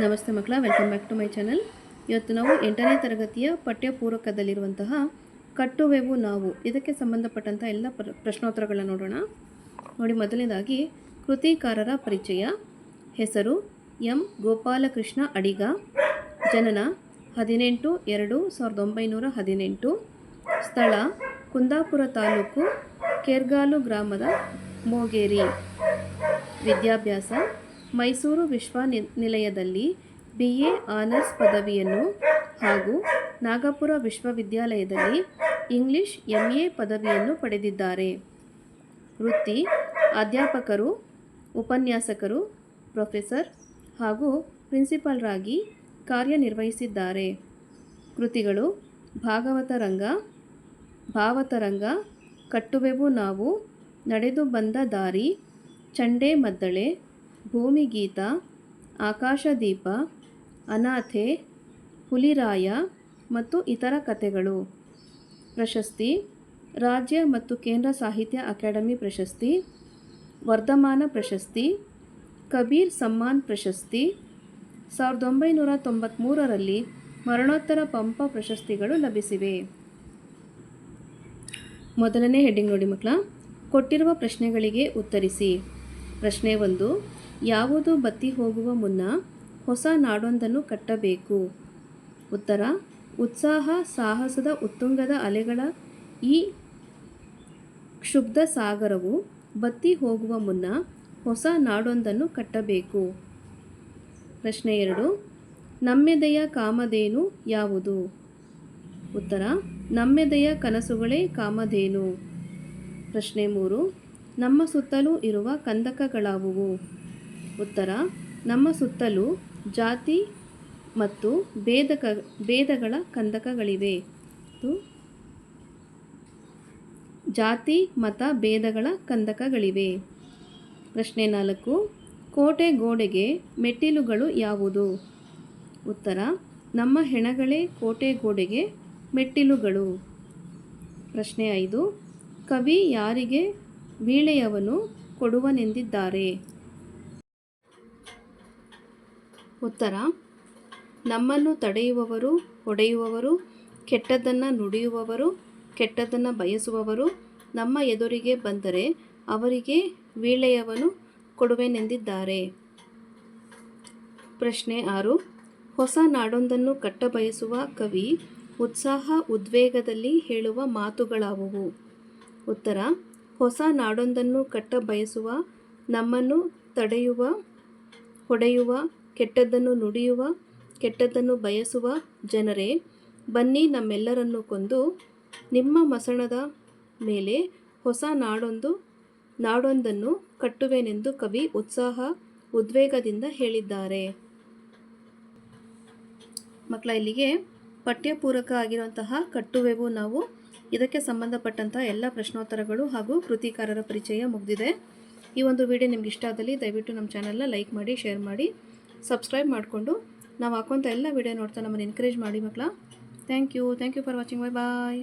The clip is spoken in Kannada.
ನಮಸ್ತೆ ಮಕ್ಕಳ, welcome back to my channel. ಇವತ್ತು ನಾವು ಎಂಟನೇ ತರಗತಿಯ ಪಠ್ಯ ಪೂರಕದಲ್ಲಿರುವಂತಹ ಕಟ್ಟುವೆವು ನಾವು, ಇದಕ್ಕೆ ಸಂಬಂಧಪಟ್ಟಂಥ ಎಲ್ಲ ಪ್ರಶ್ನೋತ್ತರಗಳನ್ನ ನೋಡೋಣ. ನೋಡಿ, ಮೊದಲನೇದಾಗಿ ಕೃತಿಕಾರರ ಪರಿಚಯ. ಹೆಸರು ಎಂ. ಗೋಪಾಲಕೃಷ್ಣ ಅಡಿಗ. ಜನನ ಹದಿನೆಂಟು ಎರಡು ಸಾವಿರದ ಒಂಬೈನೂರ ಹದಿನೆಂಟು. ಸ್ಥಳ ಕುಂದಾಪುರ ತಾಲೂಕು ಕೇರ್ಗಾಲು ಗ್ರಾಮದ ಮೋಗೇರಿ. ವಿದ್ಯಾಭ್ಯಾಸ ಮೈಸೂರು ವಿಶ್ವನಿಲಯದಲ್ಲಿ ಬಿ ಎ ಆನರ್ಸ್ ಪದವಿಯನ್ನು ಹಾಗೂ ನಾಗಪುರ ವಿಶ್ವವಿದ್ಯಾಲಯದಲ್ಲಿ ಇಂಗ್ಲಿಷ್ ಎಂ ಎ ಪದವಿಯನ್ನು ಪಡೆದಿದ್ದಾರೆ. ವೃತ್ತಿ ಅಧ್ಯಾಪಕರು, ಉಪನ್ಯಾಸಕರು, ಪ್ರೊಫೆಸರ್ ಹಾಗೂ ಪ್ರಿನ್ಸಿಪಾಲ್ರಾಗಿ ಕಾರ್ಯನಿರ್ವಹಿಸಿದ್ದಾರೆ. ಕೃತಿಗಳು ಭಾಗವತರಂಗ ಭಾವತರಂಗ ಕಟ್ಟುವೆವು ನಾವು ನಡೆದು ಬಂದ ದಾರಿ, ಚಂಡೆ ಮದ್ದಳೆ ಭೂಮಿಗೀತ, ಆಕಾಶದೀಪ, ಅನಾಥೆ, ಹುಲಿರಾಯ ಮತ್ತು ಇತರ ಕಥೆಗಳು. ಪ್ರಶಸ್ತಿ, ರಾಜ್ಯ ಮತ್ತು ಕೇಂದ್ರ ಸಾಹಿತ್ಯ ಅಕಾಡೆಮಿ ಪ್ರಶಸ್ತಿ, ವರ್ಧಮಾನ ಪ್ರಶಸ್ತಿ, ಕಬೀರ್ ಸಮ್ಮಾನ್ ಪ್ರಶಸ್ತಿ, ಸಾವಿರದ ಒಂಬೈನೂರ ತೊಂಬತ್ತ್ಮೂರರಲ್ಲಿ ಮರಣೋತ್ತರ ಪಂಪ ಪ್ರಶಸ್ತಿಗಳು ಲಭಿಸಿವೆ. ಮೊದಲನೇ ಹೆಡ್ಡಿಂಗ್ ನೋಡಿ ಮಕ್ಕಳ, ಕೊಟ್ಟಿರುವ ಪ್ರಶ್ನೆಗಳಿಗೆ ಉತ್ತರಿಸಿ. ಪ್ರಶ್ನೆ ಒಂದು ಯಾವುದು ಬತ್ತಿ ಹೋಗುವ ಮುನ್ನ ಹೊಸ ನಾಡೊಂದನ್ನು ಕಟ್ಟಬೇಕು. ಉತ್ತರ, ಉತ್ಸಾಹ, ಸಾಹಸದ ಉತ್ತುಂಗದ ಅಲೆಗಳ ಈ ಕ್ಷುಬ್ಧ ಸಾಗರವು ಬತ್ತಿ ಹೋಗುವ ಮುನ್ನ ಹೊಸ ನಾಡೊಂದನ್ನು ಕಟ್ಟಬೇಕು. ಪ್ರಶ್ನೆ ಎರಡು, ನಮ್ಮೆದೆಯ ಕಾಮಧೇನು ಯಾವುದು? ಉತ್ತರ, ನಮ್ಮೆದೆಯ ಕನಸುಗಳೇ ಕಾಮಧೇನು. ಪ್ರಶ್ನೆ ಮೂರು, ನಮ್ಮ ಸುತ್ತಲೂ ಇರುವ ಕಂದಕಗಳಾವುವು? ಉತ್ತರ, ನಮ್ಮ ಸುತ್ತಲೂ ಜಾತಿ ಮತ್ತು ಭೇದಕ ಭೇದಗಳ ಕಂದಕಗಳಿವೆ. ಜಾತಿ, ಮತ, ಭೇದಗಳ ಕಂದಕಗಳಿವೆ. ಪ್ರಶ್ನೆ ನಾಲ್ಕು, ಕೋಟೆ ಗೋಡೆಗೆ ಮೆಟ್ಟಿಲುಗಳು ಯಾವುದು? ಉತ್ತರ, ನಮ್ಮ ಹೆಣಗಳೇ ಕೋಟೆ ಗೋಡೆಗೆ ಮೆಟ್ಟಿಲುಗಳು. ಪ್ರಶ್ನೆ ಐದು, ಕವಿ ಯಾರಿಗೆ ವೀಳೆಯವನು ಕೊಡುವನೆಂದಿದ್ದಾರೆ? ಉತ್ತರ, ನಮ್ಮನ್ನು ತಡೆಯುವವರು ಹೊಡೆಯುವವರು, ಕೆಟ್ಟದ್ದನ್ನು ನುಡಿಯುವವರು, ಕೆಟ್ಟದ್ದನ್ನು ಬಯಸುವವರು, ನಮ್ಮ ಎದುರಿಗೆ ಬಂದರೆ ಅವರಿಗೆ ವೀಳೆಯವನು ಕೊಡುವೆನೆಂದಿದ್ದಾರೆ. ಪ್ರಶ್ನೆ ಆರು, ಹೊಸ ನಾಡೊಂದನ್ನು ಕಟ್ಟಬಯಸುವ ಕವಿ ಉತ್ಸಾಹ ಉದ್ವೇಗದಲ್ಲಿ ಹೇಳುವ ಮಾತುಗಳಾವುವು? ಉತ್ತರ, ಹೊಸ ನಾಡೊಂದನ್ನು ಕಟ್ಟ ಬಯಸುವ ನಮ್ಮನ್ನು ತಡೆಯುವ, ಹೊಡೆಯುವ ಕೆಟ್ಟದ್ದನ್ನು ನುಡಿಯುವ, ಕೆಟ್ಟದ್ದನ್ನು ಬಯಸುವ ಜನರೇ, ಬನ್ನಿ ನಮ್ಮೆಲ್ಲರನ್ನು ಕೊಂದು ನಿಮ್ಮ ಮಸಣದ ಮೇಲೆ ಹೊಸ ನಾಡೊಂದು, ನಾಡೊಂದನ್ನು ಕಟ್ಟುವೆನೆಂದು ಕವಿ ಉತ್ಸಾಹ, ಉದ್ವೇಗದಿಂದ ಹೇಳಿದ್ದಾರೆ. ಮಕ್ಕಳ, ಇಲ್ಲಿಗೆ ಪಠ್ಯಪೂರಕ ಆಗಿರುವಂತಹ ಕಟ್ಟುವೆವು ನಾವು ಇದಕ್ಕೆ ಸಂಬಂಧಪಟ್ಟಂತಹ ಎಲ್ಲ ಪ್ರಶ್ನೋತ್ತರಗಳು ಹಾಗೂ ಕೃತಿಕಾರರ ಪರಿಚಯ ಮುಗಿದಿದೆ. ಈ ಒಂದು ವಿಡಿಯೋ ನಿಮ್ಗೆ ಇಷ್ಟ ಆದಲ್ಲಿ ದಯವಿಟ್ಟು ನಮ್ಮ ಚಾನಲ್ನ ಲೈಕ್ ಮಾಡಿ, ಶೇರ್ ಮಾಡಿ. ಸಬ್ಸ್ಕ್ರೈಬ್ ಮಾಡಿಕೊಂಡು ನಾವು ಹಾಕುವಂಥ ಎಲ್ಲ ವಿಡಿಯೋ ನೋಡ್ತಾ ನಮ್ಮನ್ನು ಎನ್ಕರೇಜ್ ಮಾಡಿ ಮಕ್ಕಳ thank you thank you for watching bye bye